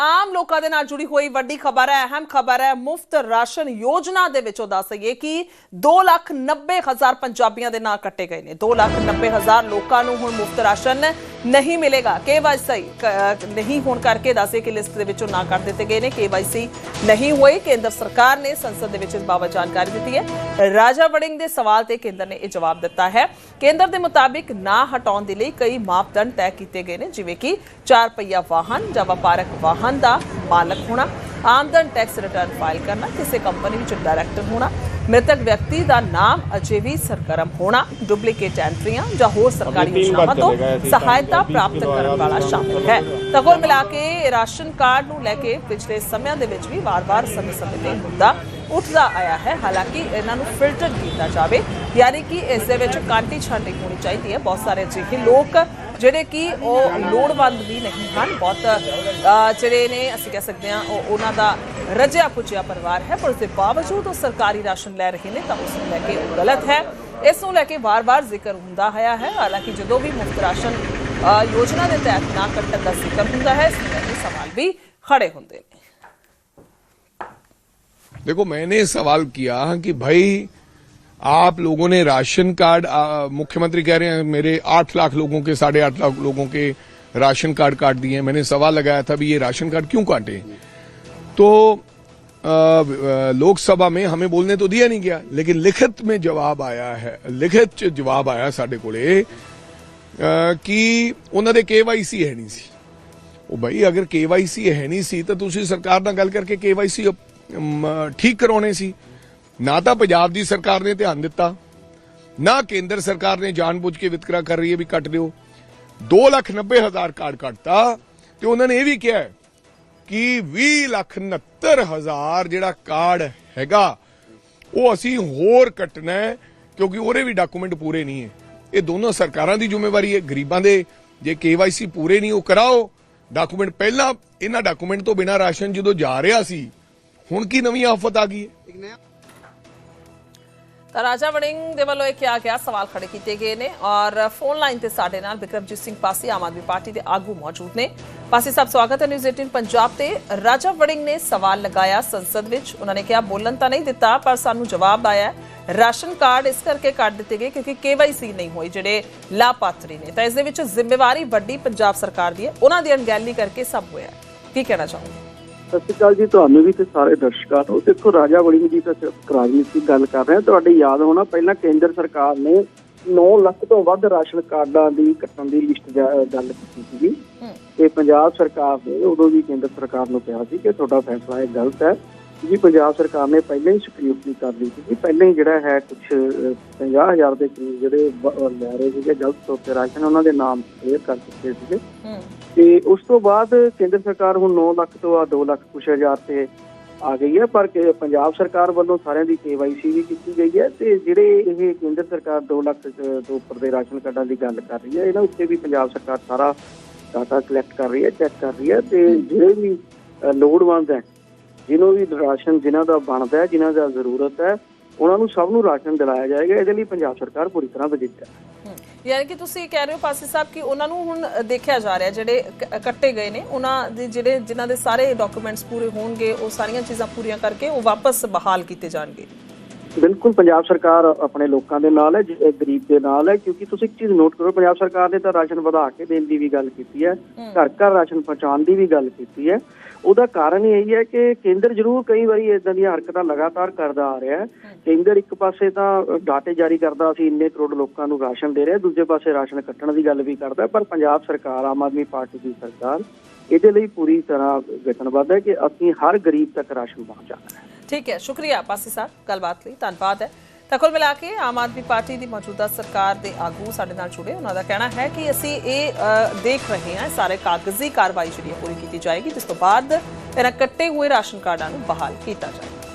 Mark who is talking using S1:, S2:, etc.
S1: ਆਮ ਲੋਕਾਂ ਦੇ ਨਾਲ ਜੁੜੀ ਹੋਈ ਵੱਡੀ ਖਬਰ ਹੈ ਅਹਿਮ ਖਬਰ ਹੈ ਮੁਫਤ ਰਾਸ਼ਨ ਯੋਜਨਾ ਦੇ ਵਿੱਚੋਂ ਦੱਸ ਦਈਏ ਕਿ 2,90,000 ਪੰਜਾਬੀਆਂ ਦੇ ਨਾਂ ਕੱਟੇ ਗਏ ਨੇ। 2,90,000 ਲੋਕਾਂ ਨੂੰ ਹੁਣ ਮੁਫਤ ਰਾਸ਼ਨ ਨਹੀਂ ਮਿਲੇਗਾ। ਕੇਵਾਈਸੀ ਨਹੀਂ ਹੋਣ ਕਰਕੇ ਦੱਸੇ ਕਿ ਲਿਸਟ ਦੇ ਵਿੱਚੋਂ ਨਾ ਕੱਟ ਦਿੱਤੇ ਗਏ ਨੇ। ਕੇਵਾਈਸੀ ਨਹੀਂ ਹੋਏ, ਕੇਂਦਰ ਸਰਕਾਰ ਨੇ ਸੰਸਦ ਦੇ ਵਿੱਚ ਇਸ ਬਾਬਤ ਜਾਣਕਾਰੀ ਦਿੱਤੀ ਹੈ। ਰਾਜਾ ਵੜਿੰਗ ਦੇ ਸਵਾਲ ਤੇ ਕੇਂਦਰ ਨੇ ਇਹ ਜਵਾਬ ਦਿੱਤਾ ਹੈ। ਕੇਂਦਰ ਦੇ ਮੁਤਾਬਿਕ ਨਾ ਹਟਾਉਣ ਦੇ ਲਈ ਕਈ ਮਾਪਦੰਡ ਤੈਅ ਕੀਤੇ ਗਏ ਨੇ, ਜਿਵੇਂ ਕਿ ਚਾਰ ਪਹੀਆ ਵਾਹਨ ਜਾਂ ਵਪਾਰਕ ਵਾਹਨ ਦਾ ਮਾਲਕ ਹੋਣਾ, ਆਮਦਨ ਟੈਕਸ ਰਿਟਰਨ ਫਾਈਲ ਕਰਨਾ, ਕਿਸੇ ਕੰਪਨੀ ਵਿੱਚ ਡਾਇਰੈਕਟਰ ਹੋਣਾ ਮ੍ਰਿਤਕ ਵਿਅਕਤੀ ਦਾ ਨਾਮ ਅਜੇ ਵੀ ਸਰਗਰਮ ਹੋਣਾ ਡੁਪਲੀਕੇਟ ਐਂਟਰੀਆਂ ਜਾਂ ਹੋਰ ਸਰਕਾਰੀ ਯੋਜਨਾਵਾਂ ਤੋਂ ਸਹਾਇਤਾ ਪ੍ਰਾਪਤ ਕਰਨ ਵਾਲਾ ਸ਼ਾਮਿਲ ਹੈ। ਤਾਂ ਕੁੱਲ ਮਿਲਾ ਕੇ ਰਾਸ਼ਨ ਕਾਰਡ ਨੂੰ ਲੈ ਕੇ ਪਿਛਲੇ ਸਮਿਆਂ ਦੇ ਵਿੱਚ ਵੀ ਵਾਰ-ਵਾਰ ਸਮੇਂ-ਸਮੇਂ ਤੇ ਹੁੰਦਾ। ਉੱਠਦਾ ਆਇਆ ਹੈ। ਹਾਲਾਂਕਿ ਇਹਨਾਂ ਨੂੰ ਫਿਲਟਰ ਕੀਤਾ ਜਾਵੇ, ਯਾਨੀ ਕਿ ਇਸ ਦੇ ਵਿੱਚ ਕਾਂਟੀ ਛਾਂਟੀ ਹੋਣੀ ਚਾਹੀਦੀ ਹੈ। ਬਹੁਤ ਸਾਰੇ ਅਜਿਹੇ ਲੋਕ ਜਿਹੜੇ ਕਿ ਉਹ ਲੋੜਵੰਦ ਵੀ ਨਹੀਂ ਹਨ। ਬਹੁਤ ਜਿਹੜੇ ਨੇ, ਅਸੀਂ ਕਹਿ ਸਕਦੇ ਹਾਂ, ਉਹ ਉਹਨਾਂ ਦਾ ਰਜਿਆ ਪੁੱਜਿਆ ਪਰਿਵਾਰ ਹੈ। ਪਰ ਉਸ ਦੇ ਬਾਵਜੂਦ ਉਹ ਸਰਕਾਰੀ ਰਾਸ਼ਨ ਲੈ ਰਹੇ ਨੇ ਤਾਂ ਉਸ ਨੂੰ ਲੈ ਕੇ ਉਹ ਗਲਤ ਹੈ। ਇਸ ਨੂੰ ਲੈ ਕੇ ਵਾਰ-ਵਾਰ ਜ਼ਿਕਰ ਹੁੰਦਾ ਆਇਆ ਹੈ। ਹਾਲਾਂਕਿ ਜਦੋਂ ਵੀ ਮੁਫਤ ਰਾਸ਼ਨ ਯੋਜਨਾ ਦੇ ਤਹਿਤ ਨਾ ਕੱਟਣ ਦਾ ਜ਼ਿਕਰ ਹੁੰਦਾ ਹੈ, ਇਸ ਨੂੰ ਲੈ ਕੇ ਸਵਾਲ ਵੀ ਖੜੇ ਹੁੰਦੇ ਨੇ।
S2: देखो मैंने सवाल किया कि भाई आप लोगों ने राशन कार्ड आ, मुख्यमंत्री कह रहे हैं मेरे आठ लाख लोगों के साढ़े आठ लाख लोगों के राशन कार्ड काट दिए हैं मैंने सवाल लगाया था भी ये राशन कार्ड क्यों काटे तो आ, आ, लोकसभा में हमें बोलने तो दिया नहीं गया लेकिन लिखित में जवाब आया है लिखित ਚ ਜਵਾਬ ਆਇਆ ਸਾਡੇ ਕੋਲੇ ਅ, ਕਿ ਉਹਨਾਂ ਦੇ KYC ਹੈ ਨਹੀਂ ਸੀ ਉਹ ਭਾਈ ਅਗਰ KYC ਹੈ ਨਹੀਂ ਸੀ ਤਾਂ ਤੁਸੀਂ ਸਰਕਾਰ ਨਾਲ ਗੱਲ ਕਰਕੇ KYC ਅਮ, ਠੀਕ ਕਰਾਉਣੇ ਸੀ। ਨਾ ਤਾਂ ਪੰਜਾਬ ਦੀ ਸਰਕਾਰ ਨੇ ਧਿਆਨ ਦਿੱਤਾ ਨਾ ਕੇਂਦਰ ਸਰਕਾਰ ਨੇ ਜਾਣਬੁੱਝ ਕੇ ਵਿਤਕਰਾ ਕਰ ਰਹੀ ਹੈ ਵੀ ਕੱਟ ਦਿਓ। 2,90,000 ਕਾਰਡ ਕੱਟਤਾ ਤੇ ਉਹਨਾਂ ਨੇ ਇਹ ਵੀ ਕਿਹਾ ਹੈ ਕਿ 20,69,000 ਜਿਹੜਾ ਕਾਰਡ ਹੈਗਾ ਉਹ ਅਸੀਂ ਹੋਰ ਕੱਟਣਾ ਕਿਉਂਕਿ ਉਹਦੇ ਵੀ ਡਾਕੂਮੈਂਟ ਪੂਰੇ ਨਹੀਂ ਹੈ। ਇਹ ਦੋਨੋਂ ਸਰਕਾਰਾਂ ਦੀ ਜ਼ਿੰਮੇਵਾਰੀ ਹੈ ਗਰੀਬਾਂ ਦੇ। ਜੇ KYC ਪੂਰੇ ਨਹੀਂ ਉਹ ਕਰਾਓ। ਡਾਕੂਮੈਂਟ ਪਹਿਲਾਂ ਇਹਨਾਂ ਡਾਕੂਮੈਂਟ ਤੋਂ ਬਿਨਾਂ ਰਾਸ਼ਨ ਜਦੋਂ ਜਾ ਰਿਹਾ ਸੀ ਹੁਣ ਕੀ ਨਵੀਂ ਆਫਤ ਆ ਗਈ ਹੈ?
S1: ਤਾਂ ਰਾਜਾ ਵੜਿੰਗ ਦੇ ਵੱਲੋਂ ਇਹ ਕਿਹਾ ਗਿਆ, ਸਵਾਲ ਖੜੇ ਕੀਤੇ ਗਏ ਨੇ ਔਰ ਫੋਨ ਲਾਈਨ ਤੇ ਸਾਡੇ ਨਾਲ ਬਿਕਰਮਜੀਤ ਸਿੰਘ ਪਾਸੀ, ਆਮ ਆਦਮੀ ਪਾਰਟੀ ਦੇ ਆਗੂ ਮੌਜੂਦ ਨੇ। ਪਾਸੀ ਸਾਹਿਬ, ਸਵਾਗਤ ਹੈ ਨਿਊਜ਼ 18 ਪੰਜਾਬ ਤੇ। ਰਾਜਾ ਵੜਿੰਗ ਨੇ ਸਵਾਲ ਲਗਾਇਆ ਸੰਸਦ ਵਿੱਚ। ਉਹਨਾਂ ਨੇ ਕਿਹਾ, ਬੋਲਣ ਤਾਂ ਨਹੀਂ ਦਿੱਤਾ, ਪਰ ਸਾਨੂੰ ਜਵਾਬ ਆਇਆ ਰਾਸ਼ਨ ਕਾਰਡ ਇਸ ਕਰਕੇ ਕੱਢ ਦਿੱਤੇ ਗਏ ਕਿਉਂਕਿ KYC ਨਹੀਂ ਹੋਈ ਜਿਹੜੇ ਲਾਭਪਾਤਰੀ ਨੇ। ਤਾਂ ਇਸ ਦੇ ਵਿੱਚ ਜ਼ਿੰਮੇਵਾਰੀ ਵੱਡੀ ਪੰਜਾਬ ਸਰਕਾਰ ਦੀ ਹੈ। ਉਹਨਾਂ ਦੀ ਅਣਗਹਿਲੀ ਕਰਕੇ ਸਭ ਹੋਇਆ ਕੀ ਕਹਿਣਾ ਚਾਹੋਗੇ?
S3: ਸਤਿ ਸ਼੍ਰੀ ਅਕਾਲ ਜੀ ਤੁਹਾਨੂੰ ਵੀ ਤੇ ਸਾਰੇ ਦਰਸ਼ਕਾਂ ਨੂੰ। ਦੇਖੋ ਰਾਜਾ ਵੜਿੰਗ ਜੀ ਸਿਰਫ ਰਾਜਨੀਤੀ ਦੀ ਗੱਲ ਕਰ ਰਹੇ ਆ ਤੁਹਾਡੇ ਯਾਦ ਹੋਣਾ ਪਹਿਲਾਂ ਕੇਂਦਰ ਸਰਕਾਰ ਨੇ 9 ਲੱਖ ਤੋਂ ਵੱਧ ਰਾਸ਼ਨ ਕਾਰਡਾਂ ਦੀ ਕੱਟਣ ਦੀ ਲਿਸਟ ਗੱਲ ਕੀਤੀ ਸੀਗੀ। ਤੇ ਪੰਜਾਬ ਸਰਕਾਰ ਨੇ ਉਦੋਂ ਵੀ ਕੇਂਦਰ ਸਰਕਾਰ ਨੂੰ ਕਿਹਾ ਸੀ ਕਿ ਤੁਹਾਡਾ ਫੈਸਲਾ ਇਹ ਗਲਤ ਹੈ। ਜੀ ਪੰਜਾਬ ਸਰਕਾਰ ਨੇ ਪਹਿਲਾਂ ਹੀ ਸਕ੍ਰਿਪਟ ਕਰ ਲਈ ਸੀ ਪਹਿਲਾਂ ਹੀ ਜਿਹੜਾ ਹੈ ਕੁਝ 50000 ਦੇ ਕਰੀਬ ਜਿਹੜੇ ਲੈ ਰਹੇ ਸੀਗੇ ਗਲਤ ਤੌਰ ਤੇ ਰਾਸ਼ਨ ਉਹਨਾਂ ਦੇ ਨਾਮ ਕਲੀਅਰ ਕਰ ਦਿੱਤੇ ਸੀਗੇ। ਤੇ ਉਸ ਤੋਂ ਬਾਅਦ ਕੇਂਦਰ ਸਰਕਾਰ ਹੁਣ 9 ਲੱਖ ਤੋਂ ਆ 2 ਲੱਖ ਕੁਛ ਹਜ਼ਾਰ ਤੇ ਆ ਗਈ ਹੈ ਪਰ ਪੰਜਾਬ ਸਰਕਾਰ ਵੱਲੋਂ ਸਾਰਿਆਂ ਦੀ KYC ਵੀ ਕੀਤੀ ਗਈ ਹੈ ਤੇ ਜਿਹੜੇ ਇਹ ਕੇਂਦਰ ਸਰਕਾਰ 2 ਲੱਖ ਤੋਂ ਉੱਪਰ ਦੇ ਰਾਸ਼ਨ ਕਾਰਡਾਂ ਦੀ ਗੱਲ ਕਰ ਰਹੀ ਹੈ ਇਹਨਾਂ ਉੱਤੇ ਵੀ ਪੰਜਾਬ ਸਰਕਾਰ ਸਾਰਾ ਡਾਟਾ ਕਲੈਕਟ ਕਰ ਰਹੀ ਹੈ ਚੈੱਕ ਕਰ ਰਹੀ ਹੈ ਤੇ ਜਿਹੜੇ ਵੀ ਲੋੜਵੰਦ ਹੈ ਜਿਹਨੂੰ ਵੀ ਰਾਸ਼ਨ ਜਿਨ੍ਹਾਂ ਦਾ ਬਣਦਾ ਹੈ, ਜਿਨ੍ਹਾਂ ਦਾ ਜ਼ਰੂਰਤ ਹੈ, ਉਹਨਾਂ ਨੂੰ ਸਭ ਨੂੰ ਰਾਸ਼ਨ ਦਿਲਾਇਆ ਜਾਏਗਾ। ਇਹਦੇ ਲਈ ਪੰਜਾਬ ਸਰਕਾਰ ਪੂਰੀ ਤਰ੍ਹਾਂ ਵਜਿੱਤ ਹੈ।
S1: ਯਾਨੀ ਕਿ ਤੁਸੀਂ ਕਹਿ ਰਹੇ ਹੋ ਪਾਸੀ ਸਾਹਿਬ ਕਿ ਉਹਨਾਂ ਨੂੰ ਹੁਣ ਦੇਖਿਆ ਜਾ ਰਿਹਾ, ਜਿਹੜੇ ਕੱਟੇ ਗਏ ਨੇ, ਉਹਨਾਂ ਦੇ ਜਿਹੜੇ, ਜਿਨ੍ਹਾਂ ਦੇ ਸਾਰੇ ਡਾਕੂਮੈਂਟਸ ਪੂਰੇ ਹੋਣਗੇ, ਉਹ ਸਾਰੀਆਂ ਚੀਜ਼ਾਂ ਪੂਰੀਆਂ ਕਰਕੇ ਉਹ ਵਾਪਸ ਬਹਾਲ ਕੀਤੇ ਜਾਣਗੇ।
S3: ਬਿਲਕੁਲ ਪੰਜਾਬ ਸਰਕਾਰ ਆਪਣੇ ਲੋਕਾਂ ਦੇ ਨਾਲ ਹੈ ਗਰੀਬ ਦੇ ਨਾਲ ਹੈ ਕਿਉਂਕਿ ਤੁਸੀਂ ਇੱਕ ਚੀਜ਼ ਨੋਟ ਕਰੋ ਪੰਜਾਬ ਸਰਕਾਰ ਨੇ ਤਾਂ ਰਾਸ਼ਨ ਵਧਾ ਕੇ ਦੇਣ ਦੀ ਵੀ ਗੱਲ ਕੀਤੀ ਹੈ ਘਰ ਘਰ ਰਾਸ਼ਨ ਪਹੁੰਚਾਉਣ ਦੀ ਵੀ ਗੱਲ ਕੀਤੀ ਹੈ। ਉਹਦਾ ਕਾਰਨ ਇਹ ਹੈ ਕਿ ਕੇਂਦਰ ਜ਼ਰੂਰ ਕਈ ਵਾਰੀ ਇਦਾਂ ਦੀਆਂ ਹਰਕਤਾਂ ਲਗਾਤਾਰ ਕਰਦਾ ਆ ਰਿਹਾ ਹੈ। ਕੇਂਦਰ ਇੱਕ ਪਾਸੇ ਤਾਂ ਡਾਟੇ ਜਾਰੀ ਕਰਦਾ ਅਸੀਂ ਇੰਨੇ ਕਰੋੜ ਲੋਕਾਂ ਨੂੰ ਰਾਸ਼ਨ ਦੇ ਰਹੇ ਦੂਜੇ ਪਾਸੇ ਰਾਸ਼ਨ ਕੱਟਣ ਦੀ ਗੱਲ ਵੀ ਕਰਦਾ ਪਰ ਪੰਜਾਬ ਸਰਕਾਰ ਆਮ ਆਦਮੀ ਪਾਰਟੀ ਦੀ ਸਰਕਾਰ ਇਹਦੇ ਲਈ ਪੂਰੀ ਤਰ੍ਹਾਂ ਵਚਨਬੱਧ ਹੈ ਕਿ ਅਸੀਂ ਹਰ ਗਰੀਬ ਤੱਕ ਰਾਸ਼ਨ ਪਹੁੰਚਾਉਣਾ ਹੈ।
S1: ਠੀਕ ਹੈ, ਸ਼ੁਕਰੀਆ ਪਾਸੀ ਸਾਹਿਬ, ਗੱਲਬਾਤ ਲਈ, ਧੰਨਵਾਦ ਹੈ। ਤਾਂ ਕੁੱਲ ਮਿਲਾ ਕੇ ਆਮ ਆਦਮੀ ਪਾਰਟੀ ਦੀ ਮੌਜੂਦਾ ਸਰਕਾਰ ਦੇ ਆਗੂ ਸਾਡੇ ਨਾਲ ਜੁੜੇ, ਉਹਨਾਂ ਦਾ ਕਹਿਣਾ ਹੈ ਕਿ ਅਸੀਂ ਇਹ ਦੇਖ ਰਹੇ ਹਾਂ, ਸਾਰੇ ਕਾਗਜ਼ੀ ਕਾਰਵਾਈ ਜਿਹੜੀ ਹੈ ਪੂਰੀ ਕੀਤੀ ਜਾਏਗੀ, ਜਿਸ ਤੋਂ ਬਾਅਦ ਇਹਨਾਂ ਕੱਟੇ ਹੋਏ ਰਾਸ਼ਨ ਕਾਰਡਾਂ ਨੂੰ ਬਹਾਲ ਕੀਤਾ ਜਾਏਗਾ।